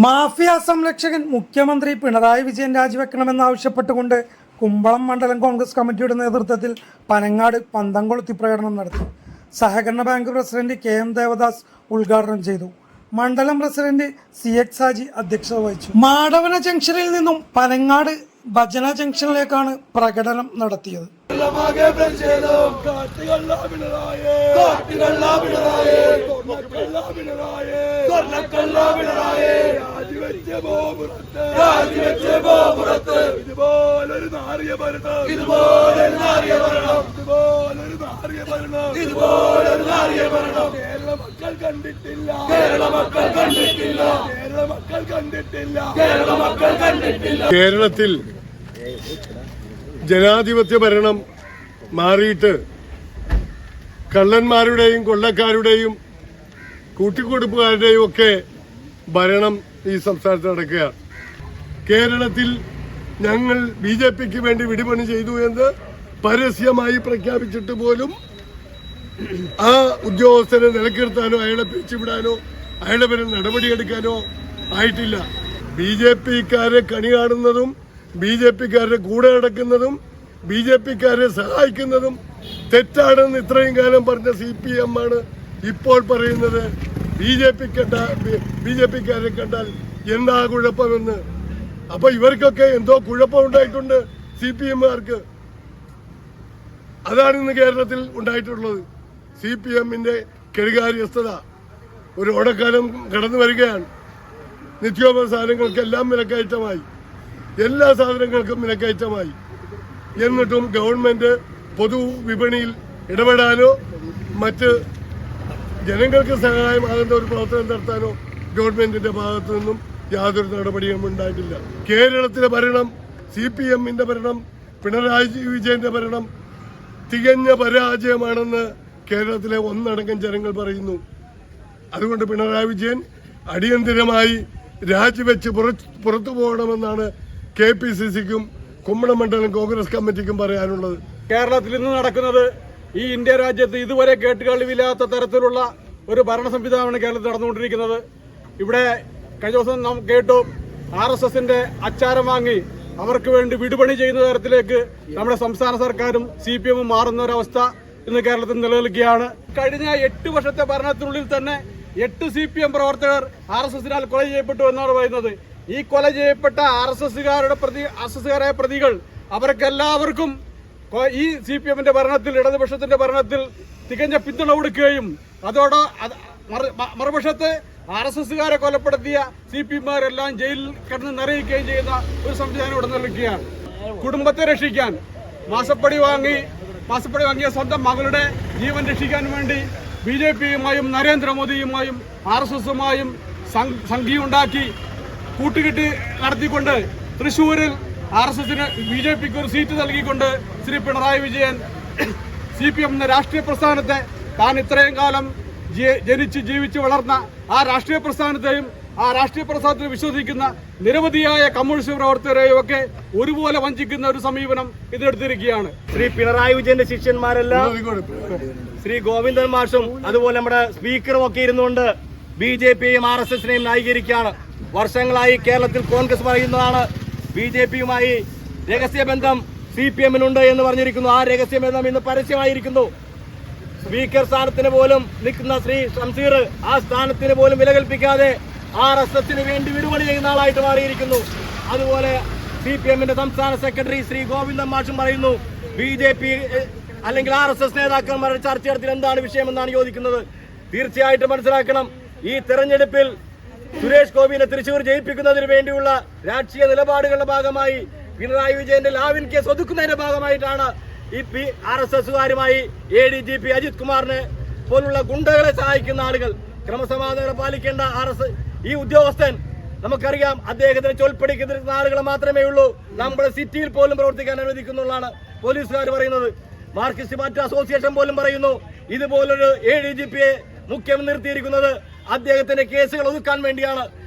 Mafia സംരക്ഷകൻ മുഖ്യമന്ത്രി പിണറായി വിജയൻ രാജിവെക്കണമെന്നാവശ്യപ്പെട്ടുകൊണ്ട് കുമ്പളം മണ്ഡലം കോൺഗ്രസ് കമ്മിറ്റിയുടെ നേതൃത്വത്തിൽ പനങ്ങാട് പന്തംകൊളുത്തി പ്രകടനം നടത്തി. സഹകരണ bank president K M Devadas ഉദ്ഘാടനം ചെയ്തു. മണ്ഡലം പ്രസിഡന്റ് സി എച്ച് സാജി അധ്യക്ഷത വഹിച്ചു. മാടവന ജംഗ്ഷനിൽ നിന്നും പനങ്ങാട് ഭജന ജംഗ്ഷനിലേക്കാണ് പ്രകടനം നടത്തിയത്. പിണറായേ. രാജിവെച്ച് പോ പുറത്ത് രാജിവെച്ച് നാറിയ ഭരണം ഇതുപോലൊരു ഭരണം കേരള മക്കൾ കണ്ടിട്ടില്ല കേരള മക്കൾ കണ്ടിട്ടില്ല കേരള മക്കൾ കണ്ടിട്ടില്ല കേരള മക്കൾ കണ്ടിട്ടില്ല കേരളത്തിൽ ജനാധിപത്യ ഭരണം മാറിയിട്ട് കള്ളന്മാരുടെയും കൊള്ളക്കാരുടെയും കൂട്ടിക്കൊടുപ്പുകാരുടെയും ഒക്കെ ഭരണം ഈ സംസ്ഥാനത്ത് നടക്കുകയാണ്. കേരളത്തിൽ ഞങ്ങൾ ബി ജെ പിക്ക് വേണ്ടി വിടിപണി ചെയ്തു എന്ന് പരസ്യമായി പ്രഖ്യാപിച്ചിട്ട് പോലും ആ ഉദ്യോഗസ്ഥരെ നിലക്കിർത്താനോ അയാളെ പിരിച്ചുവിടാനോ അയാളുടെ പേരിൽ നടപടിയെടുക്കാനോ ആയിട്ടില്ല. ബി ജെ പിക്കാരെ കണി കാണുന്നതും ബി ജെ പിക്കാരുടെ കൂടെ നടക്കുന്നതും ബി ജെ പിക്കാരെ സഹായിക്കുന്നതും തെറ്റാണെന്ന് ഇത്രയും കാലം പറഞ്ഞ സി പി എം ആണ് ഇപ്പോൾ പറയുന്നത്. ബി ജെ പി കണ്ട ബി ജെ പിക്കാരെ കണ്ടാൽ എന്താ കുഴപ്പമെന്ന്? അപ്പൊ ഇവർക്കൊക്കെ എന്തോ കുഴപ്പമുണ്ടായിട്ടുണ്ട് സി പി എമ്മുകാർക്ക്. അതാണ് ഇന്ന് കേരളത്തിൽ ഉണ്ടായിട്ടുള്ളത്. സി പി എമ്മിന്റെ കെടുകാര്യസ്ഥത. ഒരു ഓടക്കാലം കടന്നു വരികയാണ്. നിത്യോപ സാധനങ്ങൾക്കെല്ലാം വിലക്കയറ്റമായി. എല്ലാ സാധനങ്ങൾക്കും വിലക്കയറ്റമായി. എന്നിട്ടും ഗവൺമെന്റ് പൊതു വിപണിയിൽ ഇടപെടാനോ മറ്റ് ജനങ്ങൾക്ക് സഹായമാകുന്ന ഒരു പ്രവർത്തനം നടത്താനോ ഗവൺമെന്റിന്റെ ഭാഗത്തു നിന്നും യാതൊരു നടപടിയും ഉണ്ടായിട്ടില്ല. കേരളത്തിലെ ഭരണം സി പി എമ്മിന്റെ ഭരണം പിണറായി വിജയന്റെ ഭരണം തികഞ്ഞ പരാജയമാണെന്ന് കേരളത്തിലെ ഒന്നടങ്കം ജനങ്ങൾ പറയുന്നു. അതുകൊണ്ട് പിണറായി വിജയൻ അടിയന്തിരമായി രാജിവെച്ച് പുറത്തു പോകണമെന്നാണ് കെ പി സി സിക്കും കുമ്മണമണ്ഡലം കോൺഗ്രസ് കമ്മിറ്റിക്കും പറയാനുള്ളത്. കേരളത്തിൽ ഇന്ന് നടക്കുന്നത് ഈ ഇന്ത്യ രാജ്യത്ത് ഇതുവരെ കേട്ടുകളിവില്ലാത്ത തരത്തിലുള്ള ഒരു ഭരണ സംവിധാനമാണ് കേരളത്തിൽ നടന്നുകൊണ്ടിരിക്കുന്നത്. ഇവിടെ കഴിഞ്ഞ ദിവസം നാം കേട്ടു ആർ എസ് എസിന്റെ അച്ചാരം വാങ്ങി അവർക്ക് വേണ്ടി വിടുപണി ചെയ്യുന്ന തരത്തിലേക്ക് നമ്മുടെ സംസ്ഥാന സർക്കാരും സി പി എമ്മും മാറുന്ന ഒരവസ്ഥ ഇന്ന് കേരളത്തിൽ നിലനിൽക്കുകയാണ്. കഴിഞ്ഞ എട്ട് വർഷത്തെ ഭരണത്തിനുള്ളിൽ തന്നെ എട്ട് സി പി എം പ്രവർത്തകർ ആർ എസ് എസിനാൽ കൊല ചെയ്യപ്പെട്ടു എന്നാണ് പറയുന്നത്. ഈ കൊല ചെയ്യപ്പെട്ട ആർ എസ് എസുകാരുടെ പ്രതി ആർ എസ് എസുകാരായ പ്രതികൾ അവർക്കെല്ലാവർക്കും ഈ സി പി എമ്മിന്റെ ഭരണത്തിൽ ഇടതുപക്ഷത്തിന്റെ ഭരണത്തിൽ തികഞ്ഞ പിന്തുണ കൊടുക്കുകയും അതോടെ മറുപക്ഷത്ത് ആർ എസ് എസുകാരെ കൊലപ്പെടുത്തിയ സി പി എമ്മാരെല്ലാം ജയിലിൽ കിടന്ന് നിറയിക്കുകയും ചെയ്യുന്ന ഒരു സംവിധാനം ഇവിടെ നിൽക്കുകയാണ് കുടുംബത്തെ രക്ഷിക്കാൻ മാസപ്പടി വാങ്ങി മാസപ്പടി വാങ്ങിയ സ്വന്തം മകളുടെ ജീവൻ രക്ഷിക്കാൻ വേണ്ടി ബി ജെ പിയുമായും നരേന്ദ്രമോദിയുമായും ആർ എസ് എസുമായും സംഘിയുണ്ടാക്കി കൂട്ടുകെട്ട് നടത്തിക്കൊണ്ട് തൃശൂരിൽ ആർ എസ് എസിന് ബി ജെ പിക്ക് ഒരു സീറ്റ് നൽകിക്കൊണ്ട് Shri Pinarayi Vijayan C P M എന്ന രാഷ്ട്രീയ പ്രസ്ഥാനത്തെ താൻ ഇത്രയും കാലം ജനിച്ച് ജീവിച്ച് വളർന്ന ആ രാഷ്ട്രീയ പ്രസ്ഥാനത്തെയും ആ രാഷ്ട്രീയ പ്രസ്ഥാനത്തിൽ വിശ്വസിക്കുന്ന നിരവധിയായ കമ്മ്യൂണിസ്റ്റ് പ്രവർത്തകരെയും ഒക്കെ ഒരുപോലെ വഞ്ചിക്കുന്ന ഒരു സമീപനം ഇതെടുത്തിരിക്കുകയാണ് ശ്രീ പിണറായി വിജയന്റെ ശിഷ്യന്മാരെല്ലാം ശ്രീ ഗോവിന്ദൻ മാഷും അതുപോലെ നമ്മുടെ സ്പീക്കറും ഒക്കെ ഇരുന്നുകൊണ്ട് ബി ജെ പിയും ആർ എസ് എസിനെയും ന്യായീകരിക്കുകയാണ്. വർഷങ്ങളായി കേരളത്തിൽ കോൺഗ്രസ് പറയുന്നതാണ്. ബി ജെ പിയുമായി രഹസ്യബന്ധം സി പി എമ്മിനുണ്ട് എന്ന് പറഞ്ഞിരിക്കുന്നു. ആ രഹസ്യബന്ധം ഇന്ന് പരസ്യമായിരിക്കുന്നു. സ്പീക്കർ സ്ഥാനത്തിന് പോലും നിൽക്കുന്ന ശ്രീ ഷംസീർ ആ സ്ഥാനത്തിന് പോലും വിലകൽപ്പിക്കാതെ ആർ എസ് എസിന് വേണ്ടി വിടുപണി ചെയ്യുന്ന ആളായിട്ട് മാറിയിരിക്കുന്നു. അതുപോലെ സി പി എമ്മിന്റെ സംസ്ഥാന സെക്രട്ടറി ശ്രീ ഗോവിന്ദൻ മാഷും പറയുന്നു ബി ജെ പി അല്ലെങ്കിൽ ആർ എസ് എസ് നേതാക്കന്മാരുടെ ചർച്ച നടത്തി എന്താണ് വിഷയമെന്നാണ് ചോദിക്കുന്നത്. തീർച്ചയായിട്ടും മനസ്സിലാക്കണം ഈ തെരഞ്ഞെടുപ്പിൽ സുരേഷ് ഗോപിനെ തൃശൂർ ജയിപ്പിക്കുന്നതിന് വേണ്ടിയുള്ള രാഷ്ട്രീയ നിലപാടുകളുടെ ഭാഗമായി പിണറായി വിജയന്റെ ലാവിൻ കേസ് ഒതുക്കുന്നതിന്റെ ഭാഗമായിട്ടാണ് ഈ P R S എസുകാരുമായി A D G P Ajith കുമാറിനെ പോലുള്ള ഗുണ്ടകളെ സഹായിക്കുന്ന ആളുകൾ ക്രമസമാധാനം പാലിക്കേണ്ട ആർ എസ് ഈ ഉദ്യോഗസ്ഥൻ. നമുക്കറിയാം അദ്ദേഹത്തിന് ചൊൽപ്പടിക്കുന്ന ആളുകളെ മാത്രമേ ഉള്ളൂ. നമ്മുടെ സിറ്റിയിൽ പോലും പ്രവർത്തിക്കാൻ അനുവദിക്കുന്നുള്ളതാണ് പോലീസുകാർ പറയുന്നത്. മാർക്സിസ്റ്റ് പാർട്ടി അസോസിയേഷൻ പോലും പറയുന്നു. ഇതുപോലൊരു എ ഡി ജി പിയെ മുഖ്യം നിർത്തിയിരിക്കുന്നത് അദ്ദേഹത്തിന്റെ കേസുകൾ ഒതുക്കാൻ വേണ്ടിയാണ്